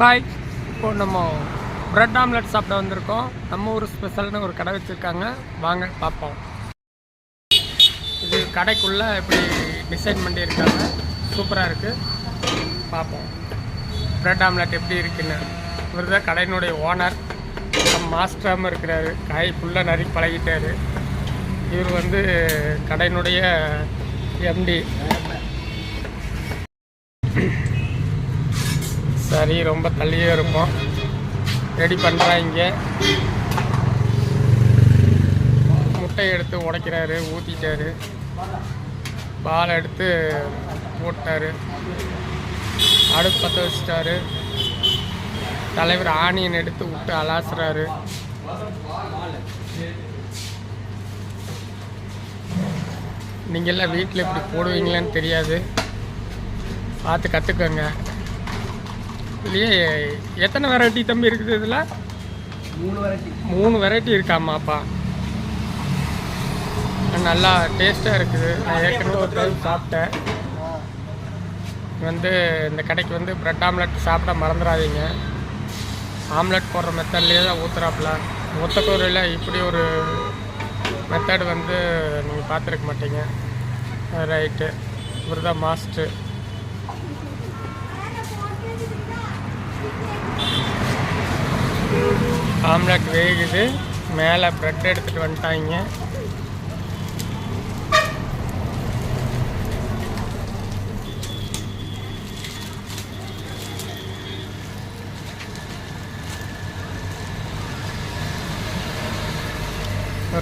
Hi இப்போ நம்ம bread omelette சாப்பிட வந்திருக்கோம். நம்ம ஊர் ஸ்பெஷல்னு ஒரு கடை வச்சுருக்காங்க. வாங்க பார்ப்போம். இது கடைக்குள்ளே இப்படி டிசைன் பண்ணியிருக்காங்க. சூப்பராக இருக்குது பார்ப்போம். பிரெட் ஆம்லெட் எப்படி இருக்குன்னு. இவர் தான் கடையினுடைய ஓனர் மாஸ்டராகவும் இருக்கிறாரு. காய் ஃபுல்லாக நறுக்கி பழகிட்டார். இவர் வந்து கடையினுடைய எம்டி சரி ரொம்ப தள்ளியே இருப்போம் ரெடி பண்ணுறாங்க முட்டை எடுத்து உடைக்கிறாரு ஊற்றிட்டாரு பால் எடுத்து போட்டார். அடுப்பு பற்ற வச்சிட்டாரு. தலைவர் ஆனியன் எடுத்து விட்டு அலாசுறாரு. நீங்கள்லாம் வீட்டில் இப்படி போடுவீங்களான்னு தெரியாது. பார்த்து கற்றுக்கோங்க இதுலேயே எத்தனை வெரைட்டி தம்பி இருக்குது இதில்? மூணு வெரைட்டி மூணு வெரைட்டி இருக்காமாப்பா. நல்லா டேஸ்ட்டாக இருக்குது. நான் ஏற்கனவே ஒரு டைம் சாப்பிட்டேன். வந்து இந்த கடைக்கு வந்து பிரெட் ஆம்லெட் சாப்பிட மறந்துடாதீங்க. ஆம்லெட் போடுற மெத்தட்லேயே தான் ஊற்றுறாப்புல ஒத்தக்கூரையில் இப்படி ஒரு மெத்தட் வந்து நீங்கள் பார்த்துருக்க மாட்டீங்க. ரைட்டு இவர் தான் மாஸ்டர் ஆம்லெட் வேகுது. மேலே ப்ரெட் எடுத்துகிட்டு வந்துட்டாங்க.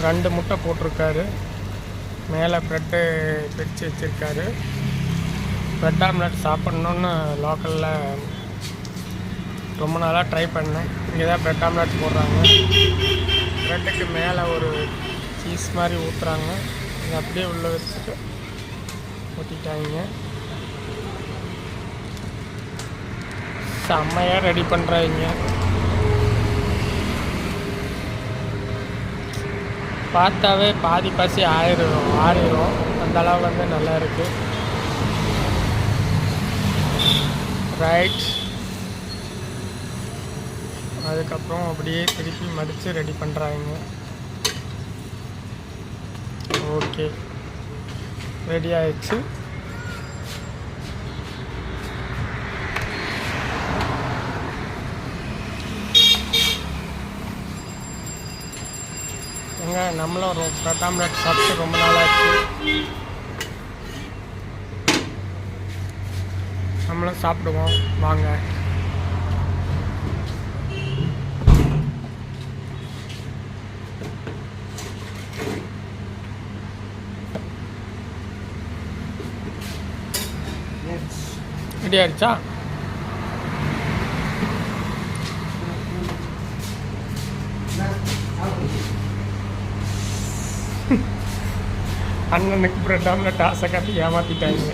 ரெண்டு முட்டை போட்டிருக்காரு. மேலே ப்ரெட்டு பிரித்து வச்சுருக்காரு. ப்ரெட் ஆம்லெட் சாப்பிட்ணுன்னு லோக்கலில் ரொம்ப நாளாக ட்ரை பண்ணேன். இங்கே தான் ப்ரெட் ஆம்லெட் போடுறாங்க. ப்ரெட்டுக்கு மேலே ஒரு சீஸ் மாதிரி ஊற்றுறாங்க இதை அப்படியே உள்ளே வச்சுட்டு ஊற்றிட்டாங்க செம்மையாக ரெடி பண்ணுறாங்க பார்த்தாவே பாதி பசி ஆயிரும் ஆறிடும் அந்தளவு வந்து நல்லா இருக்குது ரைட் அதுக்கப்புறம் அப்படியே திருப்பி மடித்து ரெடி பண்ணுறாங்க ஓகே ரெடி ஆயிடுச்சு. எங்க நம்மளும் ரொம்ப பிரெட் சாப்பிட்டு ரொம்ப நாளாச்சு. நம்மளும் சாப்பிடுவோம். வாங்க. ரெடி ஆயிடுச்சா அண்ணனுக்கு பிரெட் ஆம்லெட் ஆசை காட்டி ஏமாத்திட்டாங்க